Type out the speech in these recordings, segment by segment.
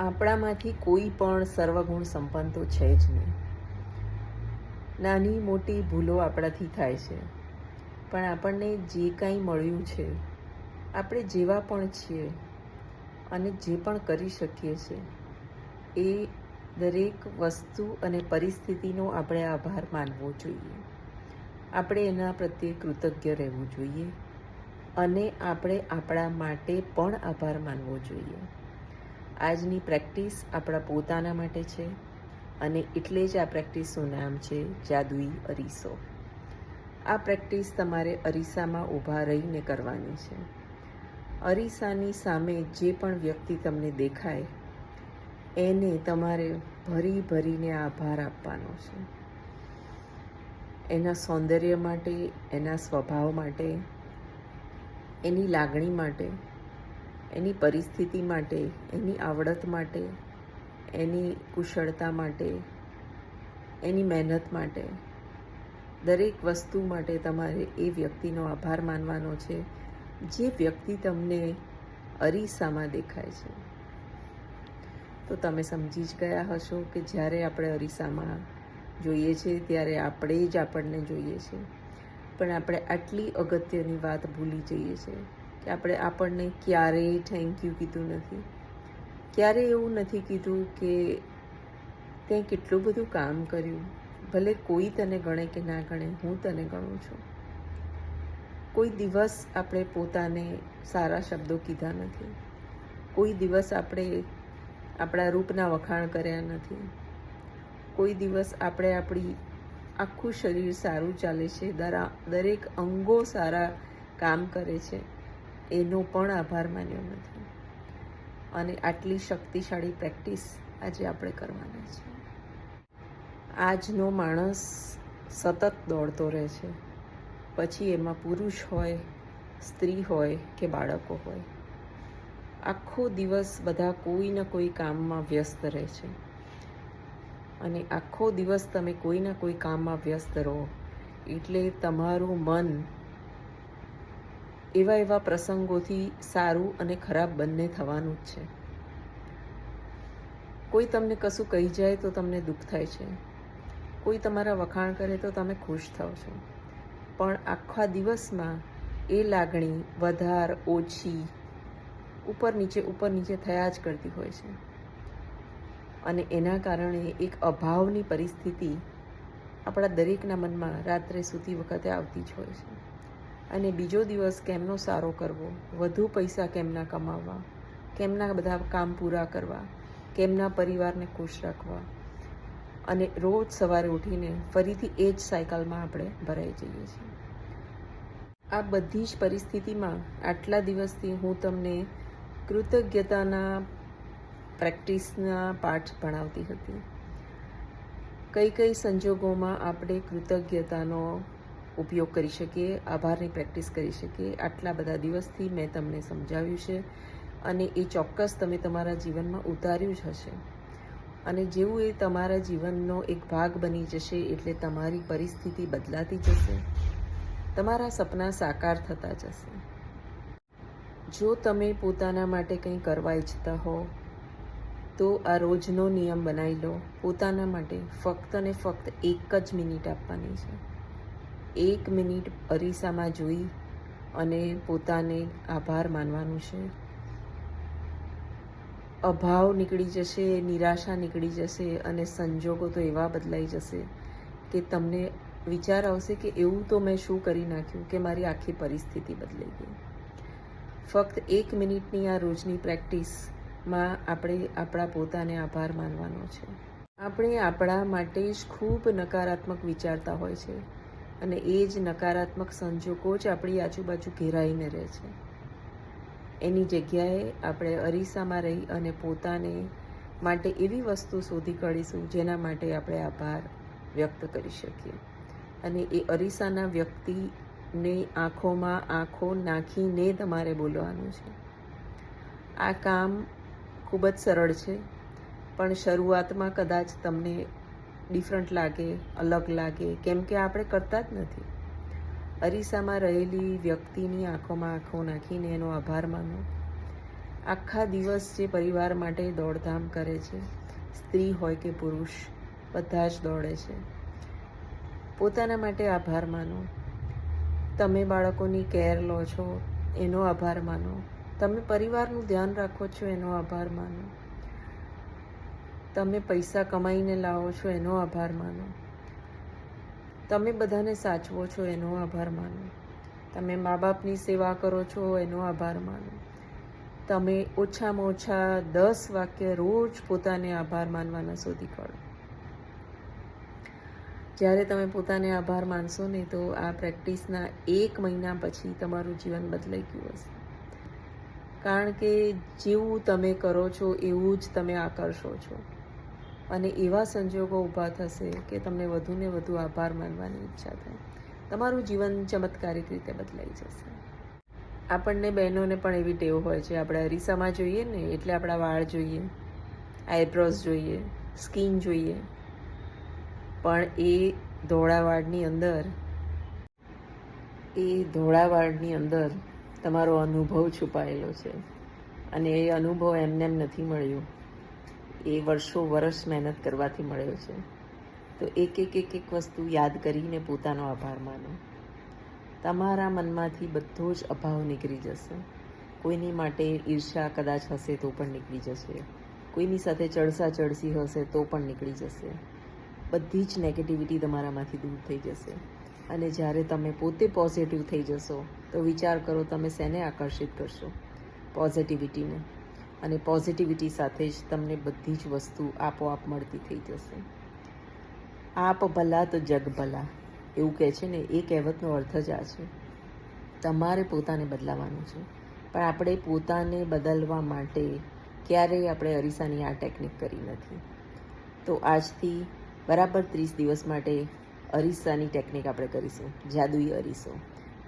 આપણામાંથી કોઈ પણ સર્વગુણ સંપન્ન તો છે જ નહીં. નાની મોટી ભૂલો આપણાથી થાય છે. પણ આપણને જે કાંઈ મળ્યું છે, આપણે જેવા પણ છીએ અને જે પણ કરી શકીએ છીએ એ દરેક વસ્તુ અને પરિસ્થિતિનો આપણે આભાર માનવો જોઈએ. આપણે એના પ્રત્યે કૃતજ્ઞ રહેવું જોઈએ અને આપણે આપણા માટે પણ આભાર માનવો જોઈએ. આજની પ્રેક્ટિસ આપણા પોતાના માટે છે અને એટલે જ આ પ્રેક્ટિસનું નામ છે જાદુઈ અરીસો. આ પ્રેક્ટિસ તમારે અરીસામાં ઊભા રહીને કરવાની છે. અરીસાની સામે જે પણ વ્યક્તિ તમને દેખાય, એને તમારે ભરી ભરીને આભાર આપવાનો છે. એના સૌંદર્ય માટે, એના સ્વભાવ માટે, એની લાગણી માટે એની પરિસ્થિતિ માટે, એની આવડત માટે, એની કુશળતા માટે, એની મહેનત માટે, દરેક વસ્તુ માટે તમારે એ વ્યક્તિનો આભાર માનવાનો છે, જે વ્યક્તિ તમને અરીસામાં દેખાય છે. તો તમે સમજી જ ગયા હશો કે જ્યારે આપણે અરીસામાં જોઈએ છીએ ત્યારે આપણે જ આપણને જોઈએ છીએ પણ આપણે આટલી અગત્યની વાત ભૂલી જઈએ છીએ. કે આપણે આપણને ક્યારેય થેન્ક યુ કીધું નથી. ક્યારેય એવું નથી કીધું કે તે કેટલું બધું કામ કર્યું. ભલે કોઈ તને ગણે કે ના ગણે, હું તને ગણું છું. કોઈ દિવસ આપણે પોતાને સારા શબ્દો કીધા નથી. કોઈ દિવસ આપણે આપણા રૂપના વખાણ કર્યા નથી. કોઈ દિવસ આપણે આપણી આખું શરીર સારું ચાલે છે. દરા, દરેક અંગો સારા કામ કરે છે. એનો પણ આભાર માન્યો નથી. અને આટલી શક્તિશાળી પ્રેક્ટિસ આજે આપણે કરવાના છે. આજનો માણસ સતત દોડતો રહે છે. પછી એમાં પુરુષ હોય, સ્ત્રી હોય કે બાળકો હોય. આખો દિવસ બધા કોઈ ને કોઈ કામમાં વ્યસ્ત રહે છે. અને આખો દિવસ તમે કોઈના કોઈ કામમાં વ્યસ્ત રહો, એટલે તમારું મન એવા એવા પ્રસંગોથી સારું અને ખરાબ બંને થવાનું જ છે. કોઈ તમને કશું કહી જાય તો તમને દુઃખ થાય છે. કોઈ તમારા વખાણ કરે તો તમે ખુશ થાઓ છો. પણ આખા દિવસમાં એ લાગણી વધાર, ઓછી, ઉપર નીચે ઉપર નીચે થયા જ કરતી હોય છે. અને એના કારણે એક અભાવની પરિસ્થિતિ આપણા દરેકના મનમાં રાત્રે સૂતી વખતે આવતી જ હોય છે. અને બીજો દિવસ કેમનો સારો કરવો? વધુ પૈસા કેમના કમાવવા? કેમના બધા કામ પૂરા કરવા? કેમના પરિવારને ખુશ રાખવા? અને રોજ સવારે ઉઠીને ફરીથી એ જ સાયકલમાં આપણે ભરાઈ જઈએ છીએ. આ બધી જ પરિસ્થિતિમાં આટલા દિવસથી હું તમને કૃતજ્ઞતાના પ્રેક્ટિસના પાઠ ભણાવતી હતી. કઈ કઈ સંજોગોમાં આપણે કૃતજ્ઞતાનો ઉપયોગ કરી શકીએ, આભારની પ્રેક્ટિસ કરી શકીએ. આટલા બધા દિવસથી મેં તમને સમજાવ્યું છે અને એ ચોક્કસ તમે તમારા જીવનમાં ઉતાર્યું જ હશે. અને જેવું એ તમારા જીવનનો એક ભાગ બની જશે એટલે તમારી પરિસ્થિતિ બદલાતી જશે, તમારા સપના સાકાર થતા જશે. જો તમે પોતાના માટે કંઈ કરવા ઈચ્છતા હો, તો આ રોજનો નિયમ બનાવી લો. પોતાના માટે ફક્ત ને ફક્ત એક જ મિનિટ આપવાની છે. એક મિનિટ અરીસામાં જોઈ અને પોતાને આભાર માનવાનું છે. અભાવ નીકળી જશે, નિરાશા નીકળી જશે અને સંજોગો તો એવા બદલાઈ જશે કે તમને વિચાર આવશે કે એવું તો મેં શું કરી નાખ્યું કે મારી આખી પરિસ્થિતિ બદલાઈ ગઈ. ફક્ત એક મિનિટની આ રોજની પ્રેક્ટિસમાં આપણે આપણા પોતાને આભાર માનવાનો છે. આપણે આપણા માટે જ ખૂબ નકારાત્મક વિચારતા હોય છે. અને એ જ નકારાત્મક સંજોગો જ આપણી આજુબાજુ ઘેરાઈને રહે છે. એની જગ્યાએ આપણે અરીસામાં રહી અને પોતાને માટે એવી વસ્તુ શોધી કાઢીશું જેના માટે આપણે આભાર વ્યક્ત કરી શકીએ. અને એ અરીસાના વ્યક્તિને આંખોમાં આંખો નાખીને તમારે બોલવાનું છે. આ કામ ખૂબ જ સરળ છે, પણ શરૂઆતમાં કદાચ તમને ડિફરન્ટ લાગે, અલગ લાગે, કેમ કે આપણે કરતા જ નથી. અરીસામાં રહેલી વ્યક્તિની આંખોમાં આંખો નાખીને એનો આભાર માનો. આખા દિવસ જે પરિવાર માટે દોડધામ કરે છે, સ્ત્રી હોય કે પુરુષ, બધા જ દોડે છે. પોતાના માટે આભાર માનો. તમે બાળકોની કેર લો છો, એનો આભાર માનો. તમે પરિવારનું ધ્યાન રાખો છો, એનો આભાર માનો. તમે પૈસા કમાઈને લાવો છો, એનો આભાર માનો. તમે બધાને સાચવો છો, એનો આભાર માનો. તમે મા બાપની સેવા કરો છો, એનો આભાર માનો. તમે ઓછામાં ઓછા દસ વાક્ય રોજ પોતાને આભાર માનવાના શોધી કાઢો. જ્યારે તમે પોતાને આભાર માનશો ને, તો આ પ્રેક્ટિસના એક મહિના પછી તમારું જીવન બદલાઈ ગયું હશે. કારણ કે જેવું તમે કરો છો, એવું જ તમે આકર્ષો છો. અને એવા સંજોગો ઊભા થશે કે તમને વધુને વધુ આભાર માનવાની ઈચ્છા થાય. તમારું જીવન ચમત્કારિક રીતે બદલાઈ જશે. આપણને બહેનોને પણ એવી ટેવ હોય છે, આપણે અરીસામાં જોઈએ ને, એટલે આપણા વાળ જોઈએ, આઈબ્રોઝ જોઈએ, સ્કિન જોઈએ. પણ એ ધોળા વાળની અંદર, એ ધોળા વાળની અંદર તમારો અનુભવ છુપાયેલો છે. અને એ અનુભવ એમને એમ નથી મળ્યો એ વર્ષો વર્ષ મહેનત કરવાથી મળ્યો છે. તો એક એક એક એક વસ્તુ યાદ કરીને પોતાનો આભાર માનો. તમારા મનમાંથી બધો જ અભાવ નીકળી જશે. કોઈની માટે ઈર્ષા કદાચ હશે તો પણ નીકળી જશે. કોઈની સાથે ચડસા ચડસી હશે તો પણ નીકળી જશે. બધી જ નેગેટિવિટી તમારામાંથી દૂર થઈ જશે. અને જ્યારે તમે પોતે પોઝિટિવ થઈ જશો, તો વિચાર કરો તમે શેને આકર્ષિત કરશો? પોઝિટિવિટીને અને પોઝિટિવિટી સાથે જ તમને બધી જ વસ્તુ આપોઆપ મળતી થઈ જશે. આપ ભલા તો જગ ભલા, એવું કહે છે ને, એ કહેવતનો અર્થ જ આ છે. તમારે પોતાને બદલાવાનું છે. પણ આપણે પોતાને બદલવા માટે ક્યારેય આપણે અરીસાની આ ટેકનિક કરી નથી. તો આજથી બરાબર ત્રીસ દિવસ માટે અરીસાની ટેકનિક આપણે કરીશું. જાદુઈ અરીસો.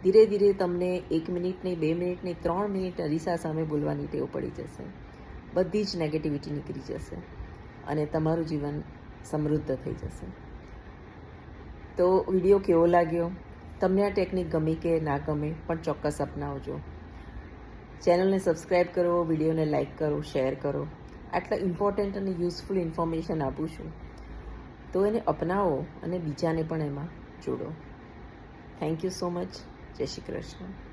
ધીરે ધીરે તમને એક મિનિટની બે મિનિટની ત્રણ મિનિટ અરીસા સામે બોલવાની ટેવ પડી જશે. બધી જ નેગેટિવિટી નીકળી જશે અને તમારું જીવન સમૃદ્ધ થઈ જશે. તો વીડિયો કેવો લાગ્યો? તમને આ ટેકનિક ગમી કે ના ગમે, પણ ચોક્કસ અપનાવજો. ચેનલને સબસ્ક્રાઈબ કરો, વિડીયોને લાઇક કરો શેર કરો. આટલા ઇમ્પોર્ટન્ટ અને યુઝફુલ ઇન્ફોર્મેશન આપું છું. તો એને અપનાવો અને બીજાને પણ એમાં જોડો. થેન્ક યુ સો મચ જય શ્રી કૃષ્ણ.